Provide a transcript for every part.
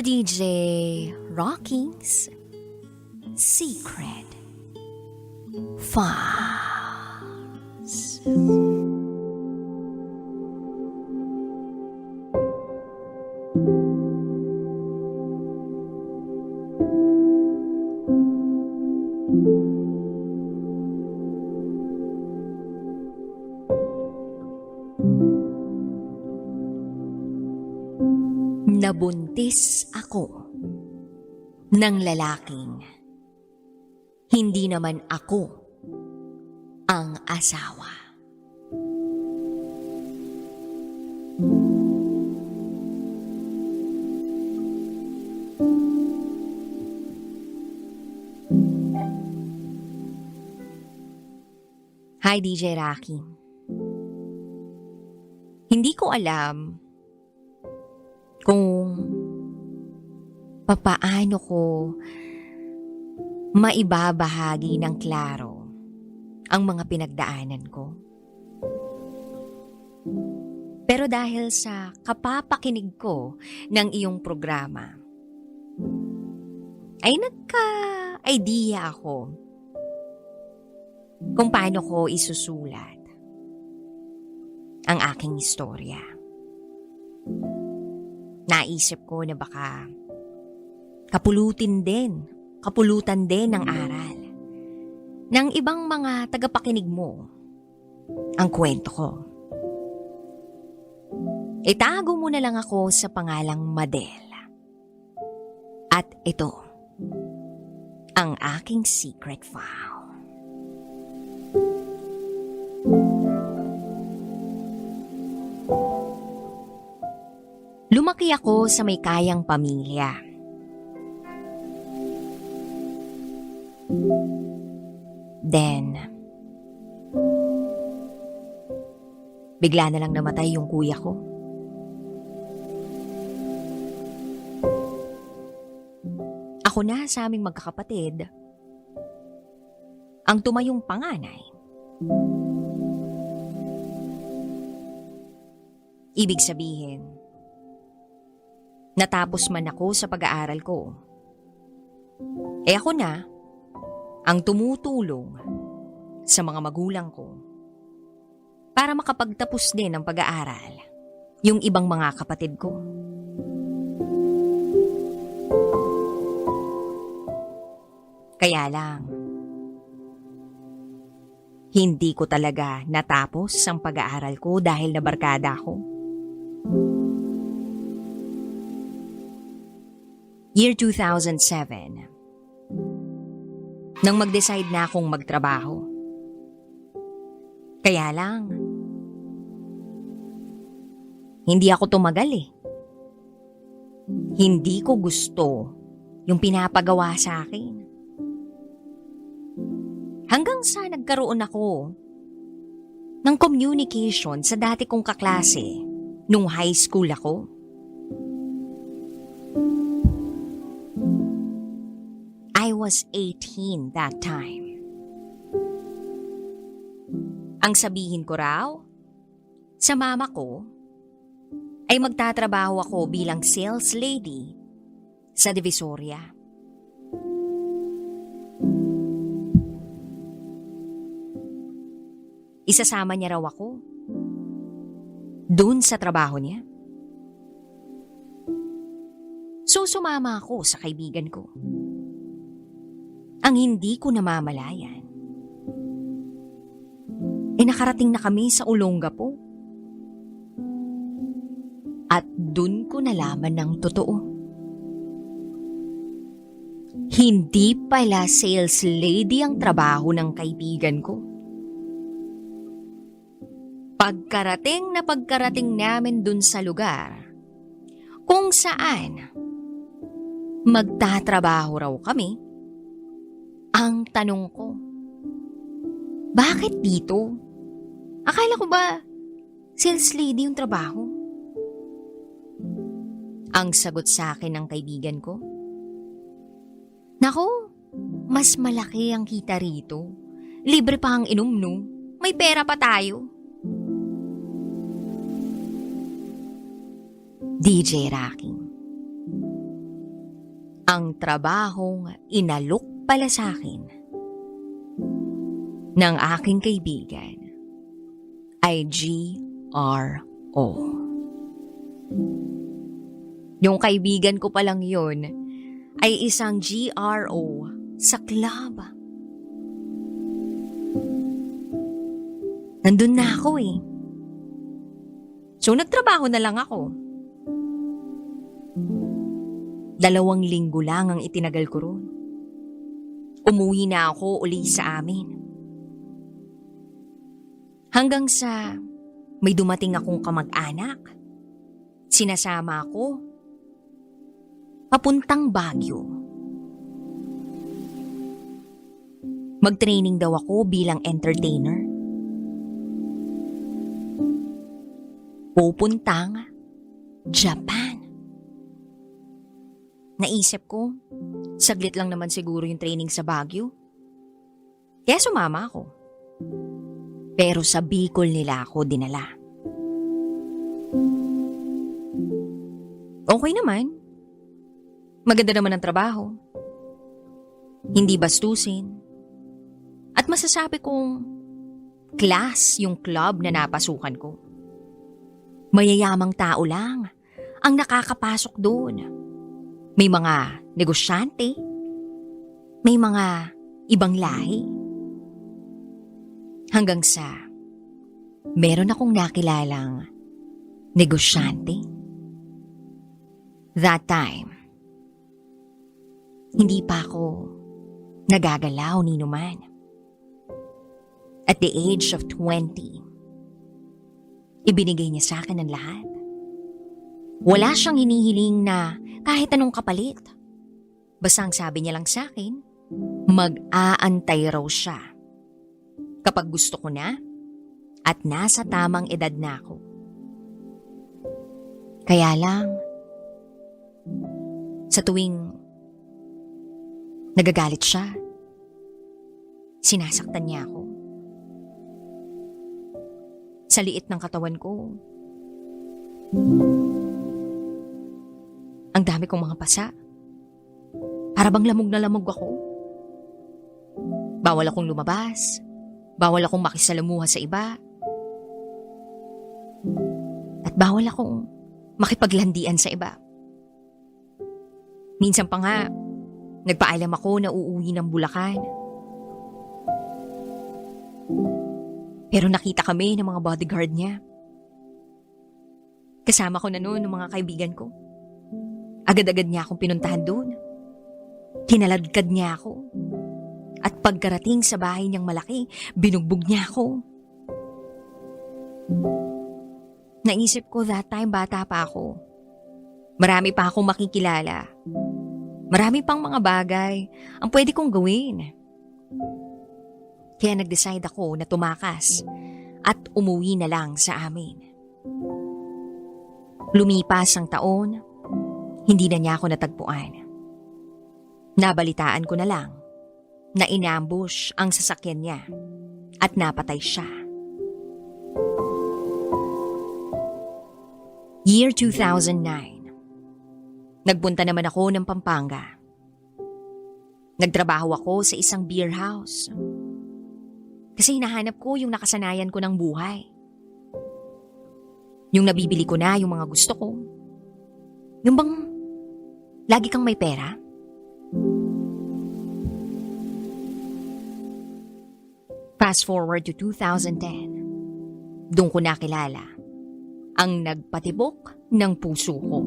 for DJ Rocky's Secret Files. Nabuntis ng lalaking hindi naman ako ang asawa. Hi DJ Rocky. Hindi ko alam kung papaano ko maibabahagi ng klaro ang mga pinagdaanan ko. Pero dahil sa kapapakinig ko ng iyong programa, ay nagka-idea ako kung paano ko isusulat ang aking istorya. Naisip ko na baka kapulutin din, kapulutan din ng aral ng ibang mga tagapakinig mo ang kwento ko. Itago mo na lang ako sa pangalang Madel. At ito, ang aking secret file. Lumaki ako sa may kayang pamilya. Then, bigla na lang namatay yung kuya ko. Ako na sa aming magkakapatid, ang tumayong panganay. Ibig sabihin, natapos man ako sa pag-aaral ko. Eh ako na, ang tumutulong sa mga magulang ko para makapagtapos din ng pag-aaral yung ibang mga kapatid ko. Kaya lang, hindi ko talaga natapos ang pag-aaral ko dahil nabarkada ako. Year 2007. Nang mag-decide na akong magtrabaho. Kaya lang, hindi ako tumagal eh. Hindi ko gusto yung pinapagawa sa akin. Hanggang sa nagkaroon ako ng communication sa dati kong kaklase nung high school ako. Was 18 that time. Ang sabihin ko raw, sa mama ko, ay magtatrabaho ako bilang sales lady sa Divisoria. Isasama niya raw ako. Doon sa trabaho niya. So sumama ako sa kaibigan ko. Ang hindi ko namamalayan. E nakarating na kami sa Olongapo. At dun ko nalaman ng totoo. Hindi pala sales lady ang trabaho ng kaibigan ko. Pagkarating na pagkarating namin dun sa lugar, kung saan magtatrabaho raw kami, ang tanong ko, bakit dito? Akala ko ba sales lady yung trabaho? Ang sagot sa akin ng kaibigan ko, Nako, mas malaki ang kita rito. Libre pa ang inom, no? May pera pa tayo. DJ Rocking. ang trabahong inalok pala sa akin ng aking kaibigan ay GRO. Yung kaibigan ko palang yun ay isang GRO sa club. Nandun na ako eh. So nagtrabaho na lang ako. Dalawang linggo lang ang itinagal ko ron. Umuwi na ako uli sa amin. Hanggang sa may dumating akong kamag-anak. Sinasama ako papuntang Baguio. Mag-training daw ako bilang entertainer. Pupuntang Japan. Naisip ko, saglit lang naman siguro yung training sa Baguio. Kaya sumama ako. Pero sa Bicol nila ako dinala. Okay naman. Maganda naman ang trabaho. Hindi bastusin. At masasabi kong class yung club na napasukan ko. Mayayamang tao lang ang nakakapasok doon. May mga negosyante, may mga ibang lahi. Hanggang sa meron akong nakilalang negosyante. That time, hindi pa ako nagagalaw ni Numan. At the age of 20, ibinigay niya sa akin ang lahat. Wala siyang hinihiling na kahit anong kapalit. Basta ang sabi niya lang sa akin, mag-aantay raw siya. Kapag gusto ko na at nasa tamang edad na ako. Kaya lang, sa tuwing nagagalit siya, sinasaktan niya ako. Sa liit ng katawan ko, ang dami kong mga pasa. Para bang lamog na lamog ako. Bawal akong lumabas. Bawal akong makisalamuha sa iba. At bawal akong makipaglandian sa iba. Minsan pa nga, nagpaalam ako na uuwi ng Bulacan. Pero nakita kami ng mga bodyguard niya. Kasama ko na noon ng mga kaibigan ko. Agad-agad niya akong pinuntahan doon. Kinaladkad niya ako. At pagkarating sa bahay niyang malaki, binugbog niya ako. Naisip ko that time bata pa ako. Marami pa akong makikilala. Marami pang mga bagay ang pwede kong gawin. Kaya nag-decide ako na tumakas at umuwi na lang sa amin. Lumipas ang taon, hindi na niya ako natagpuan. Nabalitaan ko na lang na inambush ang sasakyan niya at napatay siya. Year 2009. Nagpunta naman ako ng Pampanga. Nagtrabaho ako sa isang beer house. Kasi hinahanap ko yung nakasanayan ko ng buhay. Yung nabibili ko na yung mga gusto ko. Yung bang lagi kang may pera? Fast forward to 2010. Doon ko nakilala ang nagpatibok ng puso ko.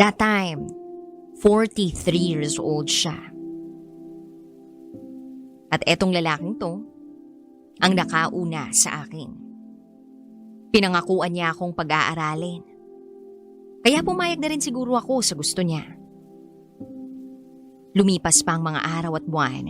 That time, 43 years old siya. At etong lalaking to, ang nakauna sa akin. Pinangakuan niya akong pag-aaralin. Kaya pumayag na rin siguro ako sa gusto niya. Lumipas pa ang mga araw at buwan,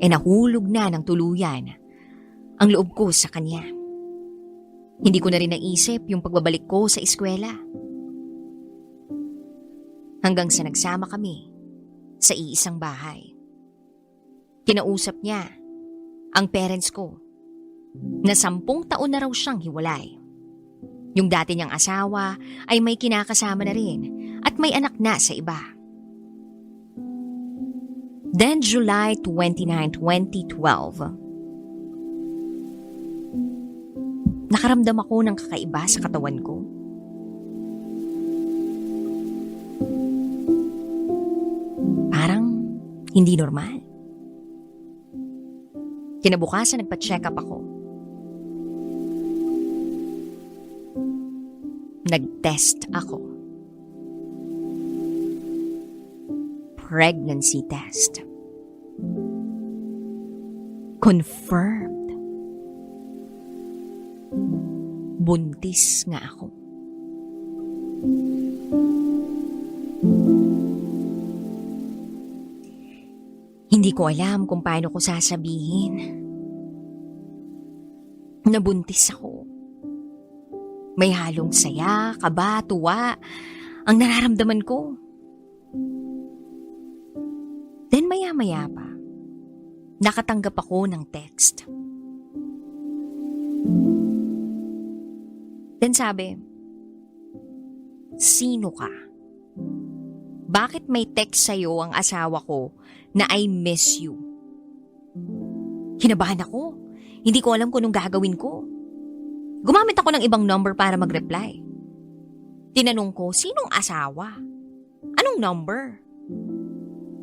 e nahulog na ng tuluyan ang loob ko sa kanya. Hindi ko na rin naisip yung pagbabalik ko sa eskwela. Hanggang sa nagsama kami sa iisang bahay. Kinausap niya ang parents ko na sampung taon na raw siyang hiwalay. Yung dati niyang asawa ay may kinakasama na rin at may anak na sa iba. Then July 29, 2012, nakaramdam ako ng kakaiba sa katawan ko. Parang hindi normal. Kinabukasan nagpa-check up ako. Nag-test ako. Pregnancy test. Confirmed. Buntis nga ako. Hindi ko alam kung paano ko sasabihin. Nabuntis ako. May halong saya, kaba, tuwa, ang nararamdaman ko. Then maya-maya pa, nakatanggap ako ng text. Then sabi, Sino ka? Bakit may text sa'yo ang asawa ko na I miss you? Kinabahan ako. Hindi ko alam kung anong gagawin ko. Gumamit ako ng ibang number para mag-reply. Tinanong ko, sinong asawa? Anong number?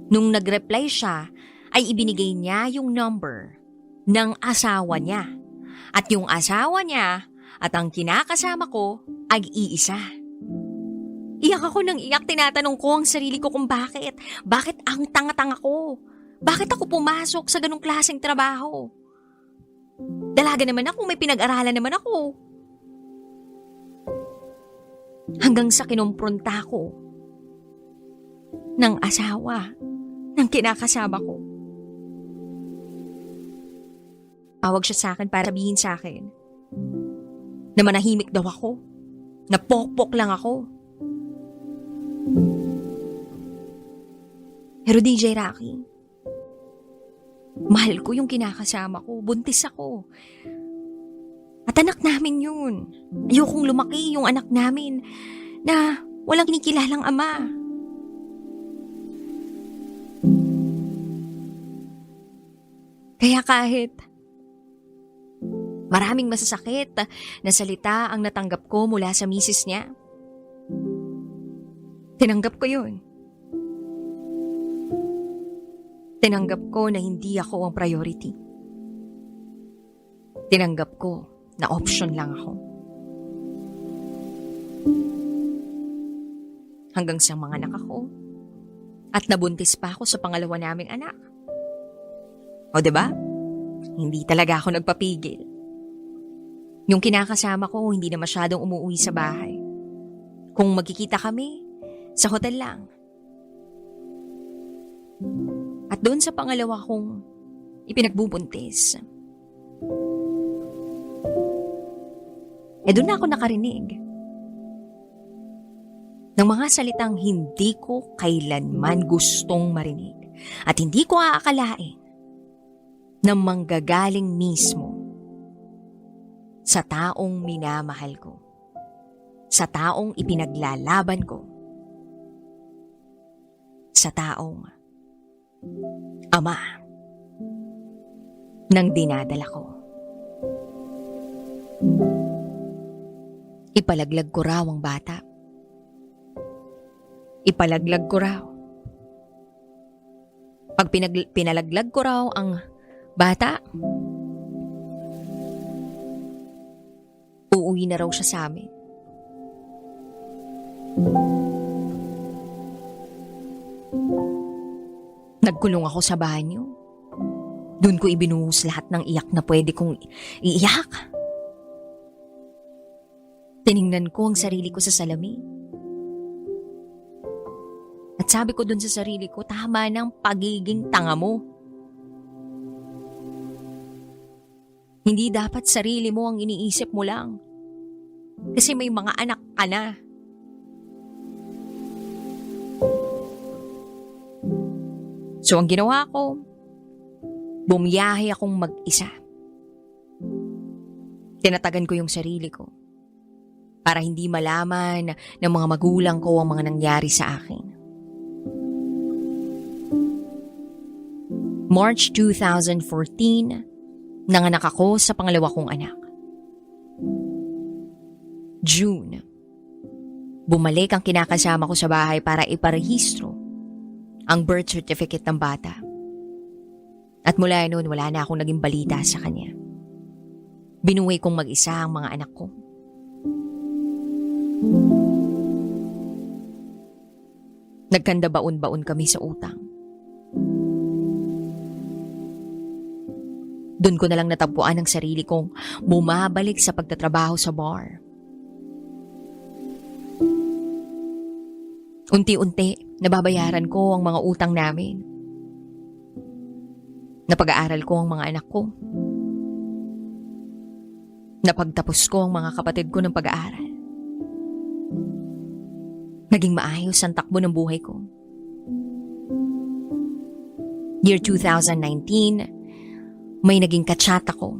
Nung nag-reply siya, ay ibinigay niya yung number ng asawa niya. At yung asawa niya at ang kinakasama ko ay iisa. Iyak ako ng iyak, tinatanong ko ang sarili ko kung bakit. Bakit ang tanga-tanga ko? Bakit ako pumasok sa ganong klaseng trabaho? Dalaga naman ako, may pinag-aralan naman ako. Hanggang sa kinumpronta ko ng asawa ng kinakasama ko. Tawag siya sa akin para sabihin sa akin na manahimik daw ako, na pokpok lang ako. Pero DJ Rocky, mahal ko yung kinakasama ko, buntis ako. At anak namin yun. Ayokong lumaki yung anak namin na walang kinikilalang ama. Kaya kahit maraming masasakit na salita ang natanggap ko mula sa misis niya, tinanggap ko yun. Tinanggap ko na hindi ako ang priority. Tinanggap ko na option lang ako. Hanggang sa mga anak ako. At nabuntis pa ako sa pangalawa naming anak. O, ba? Hindi talaga ako nagpapigil. Yung kinakasama ko, hindi na masyadong umuwi sa bahay. Kung magkikita kami, sa hotel lang. At doon sa pangalawa kong ipinagbubuntis, eh doon na ako nakarinig ng mga salitang hindi ko kailanman gustong marinig at hindi ko aakalain na manggagaling mismo sa taong minamahal ko, sa taong ipinaglalaban ko, sa taong ama ng dinadala ko. Ipalaglag ko raw ang bata. Ipalaglag ko raw. Pag pinag- pinalaglag ko raw ang bata, uuwi na raw siya sa amin. Nagkulong ako sa banyo. Doon ko ibinuhos lahat ng iyak na pwede kong iiyak. Tiningnan ko ang sarili ko sa salamin. At sabi ko dun sa sarili ko, tama ng pagiging tanga mo. Hindi dapat sarili mo ang iniisip mo lang. Kasi may mga anak ka na. So ang ginawa ko, bumiyahe akong mag-isa. Tinatagan ko yung sarili ko. para hindi malaman ng mga magulang ko ang mga nangyari sa akin. March 2014, nanganak ako sa pangalawa kong anak. June, bumalik ang kinakasama ko sa bahay para iparehistro ang birth certificate ng bata. At mula noon, wala na akong naging balita sa kanya. Binuhay kong mag-isa ang mga anak ko. Nagkanda baon-baon kami sa utang. Doon ko na lang natagpuan ang sarili kong bumabalik sa pagtatrabaho sa bar. Unti-unti, nababayaran ko ang mga utang namin. Napag-aaral ko ang mga anak ko. Napagtapos ko ang mga kapatid ko ng pag-aaral. Naging maayos ang takbo ng buhay ko. Year 2019, may naging kachat ako.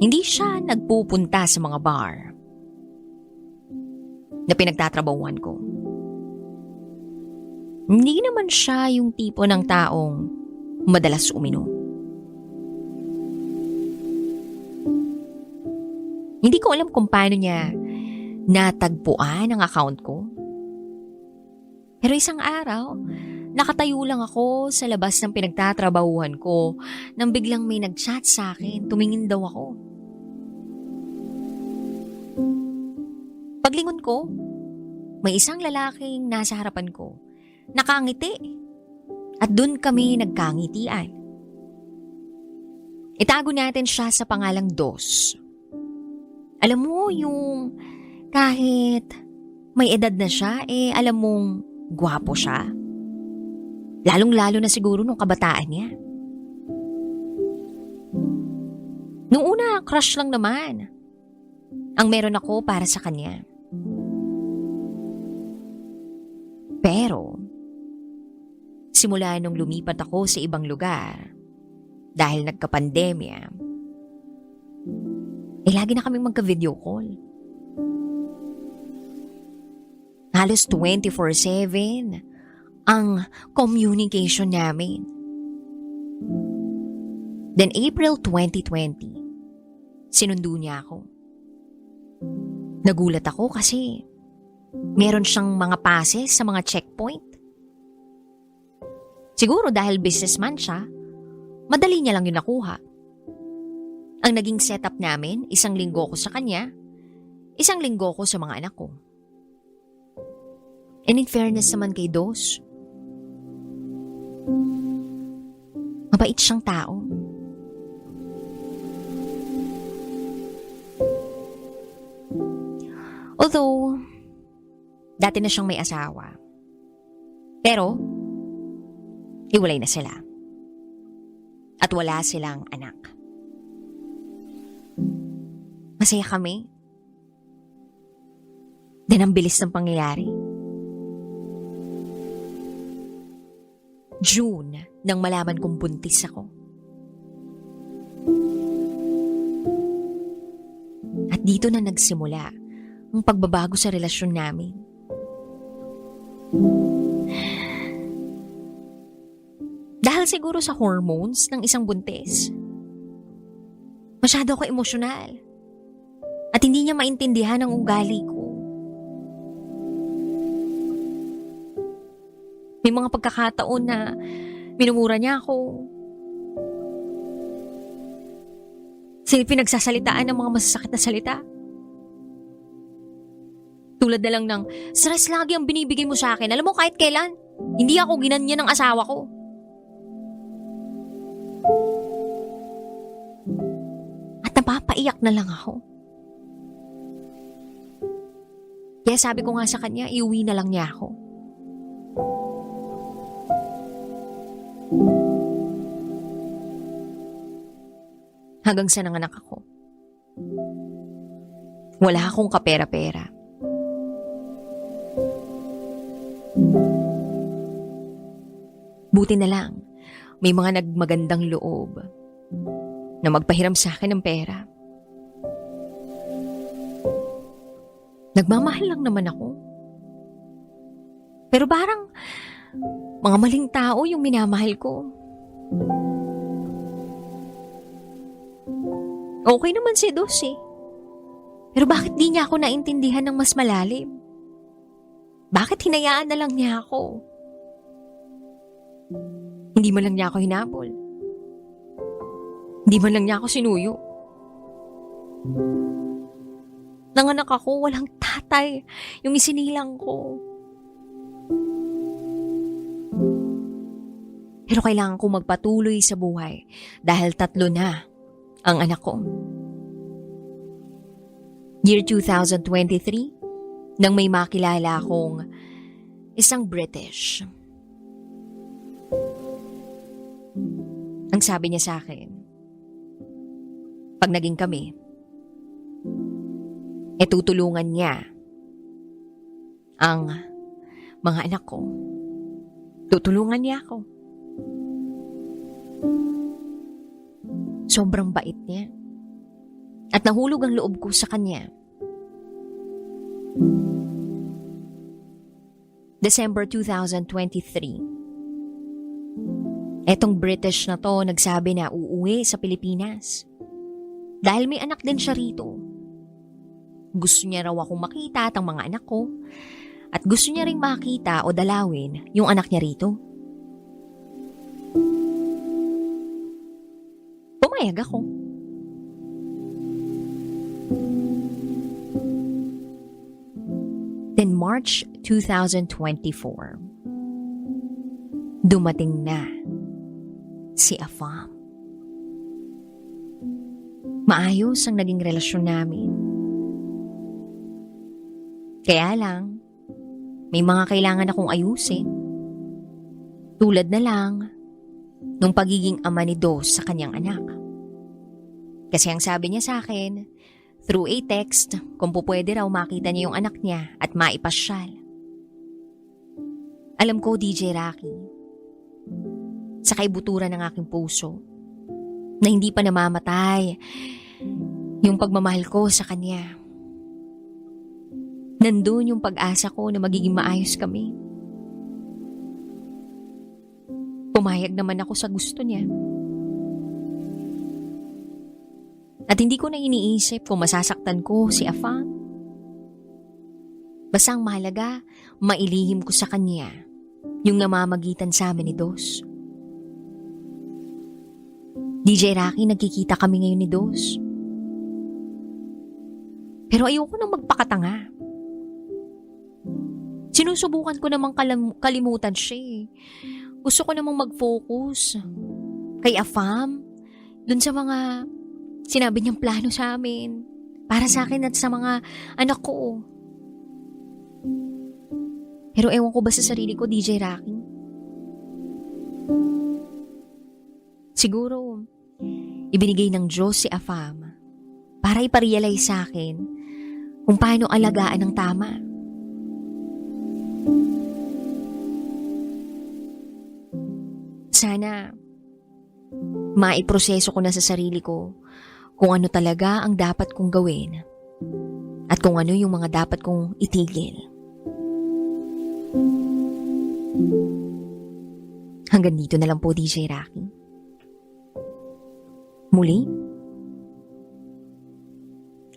Hindi siya nagpupunta sa mga bar na pinagtatrabahuan ko. Hindi naman siya yung tipo ng taong madalas uminom. Hindi ko alam kung paano niya natagpuan ang account ko. Pero isang araw, nakatayo lang ako sa labas ng pinagtatrabahuhan ko nang biglang may nag-chat sa akin. Tumingin daw ako. Paglingon ko, may isang lalaking nasa harapan ko. Nakangiti. At dun kami nagkangitian. Itago natin siya sa pangalang Dos. Alam mo yung kahit may edad na siya, eh alam mong gwapo siya. Lalong-lalo na siguro nung kabataan niya. Nung una, crush lang naman. Ang meron ako para sa kanya. Pero, simula nung lumipat ako sa ibang lugar, dahil nagka-pandemya, eh lagi na kaming magka-video call. Halos 24-7 ang communication namin. Then April 2020, sinundo niya ako. Nagulat ako kasi meron siyang mga passes sa mga checkpoint. Siguro dahil businessman siya, madali niya lang yun nakuha. Ang naging setup namin, isang linggo ko sa kanya, isang linggo ko sa mga anak ko. And in fairness naman kay Dos, mabait siyang tao. Although, dati na siyang may asawa. Pero, iwalay na sila. At wala silang anak. Masaya kami. Then ang bilis ng pangyayari. June nang malaman kong buntis ako. At dito na nagsimula ang pagbabago sa relasyon namin. Siguro sa hormones ng isang buntis. Masyado ako emosyonal. At hindi niya maintindihan ang ugali ko. May mga pagkakataon na minumura niya ako. Sila pinagsasalitaan ng mga masasakit na salita. Tulad na lang ng, stress lagi ang binibigay mo sa akin. Alam mo kahit kailan, hindi ako ginanyan ng asawa ko. At napapaiyak na lang ako. Kaya sabi ko nga sa kanya, iuwi na lang niya ako. Hanggang sa nanganak ako. Wala akong kapera-pera. Buti na lang, may mga nagmagandang loob na magpahiram sa akin ng pera. Nagmamahal lang naman ako. Pero parang mga maling tao yung minamahal ko. Okay naman si Dos eh. Pero bakit di niya ako naintindihan ng mas malalim? Bakit hinayaan na lang niya ako? Hindi man lang niya ako hinabol. Hindi man lang niya ako sinuyo. Nanganak ako, walang tatay. Yung isinilang ko. Pero kailangan ko magpatuloy sa buhay dahil tatlo na ang anak ko. Year 2023, nang may makilala akong isang British. Ang sabi niya sa akin, pag naging kami, e tutulungan niya ang mga anak ko. Tutulungan niya ako. Sobrang bait niya. At nahulog ang loob ko sa kanya. December 2023. Etong British na to nagsabi na uuwi sa Pilipinas. Dahil may anak din siya rito. Gusto niya raw akong makita at ang mga anak ko. At gusto niya ring makita o dalawin yung anak niya rito. Pumayag ako. Then March 2024, dumating na si Afam. Maayos ang naging relasyon namin. Kaya lang, may mga kailangan akong ayusin. Tulad na lang nung pagiging ama ni Dos sa kanyang anak. Kasi ang sabi niya sa akin, through a text, kung po pwede raw makita niya yung anak niya at maipasyal. Alam ko, DJ Rocky, sa kaibuturan ng aking puso, na hindi pa namamatay yung pagmamahal ko sa kanya. Nandun yung pag-asa ko na magiging maayos kami. Pumayag naman ako sa gusto niya. At hindi ko na iniisip kung masasaktan ko si Afam. Basta ang mahalaga, mailihim ko sa kanya yung namamagitan sa amin ni Dos. DJ Rocky, nagkikita kami ngayon ni Dos. Pero ayoko nang magpakatanga. Sinusubukan ko namang kalam- kalimutan siya eh. Gusto ko namang mag-focus kay Afam, dun sa mga sinabi niyang plano sa amin, para sa akin at sa mga anak ko. Pero ewan ko ba sa sarili ko, DJ Rocky? Siguro, ibinigay ng Diyos si Afam para iparealize sa akin kung paano alagaan ng tama. Sana maiproseso ko na sa sarili ko kung ano talaga ang dapat kong gawin at kung ano yung mga dapat kong itigil. Hanggang dito na lang po, DJ Rocky. Muli,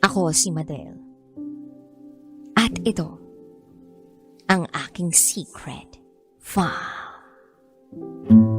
ako si Madel. At ito, ang aking secret file.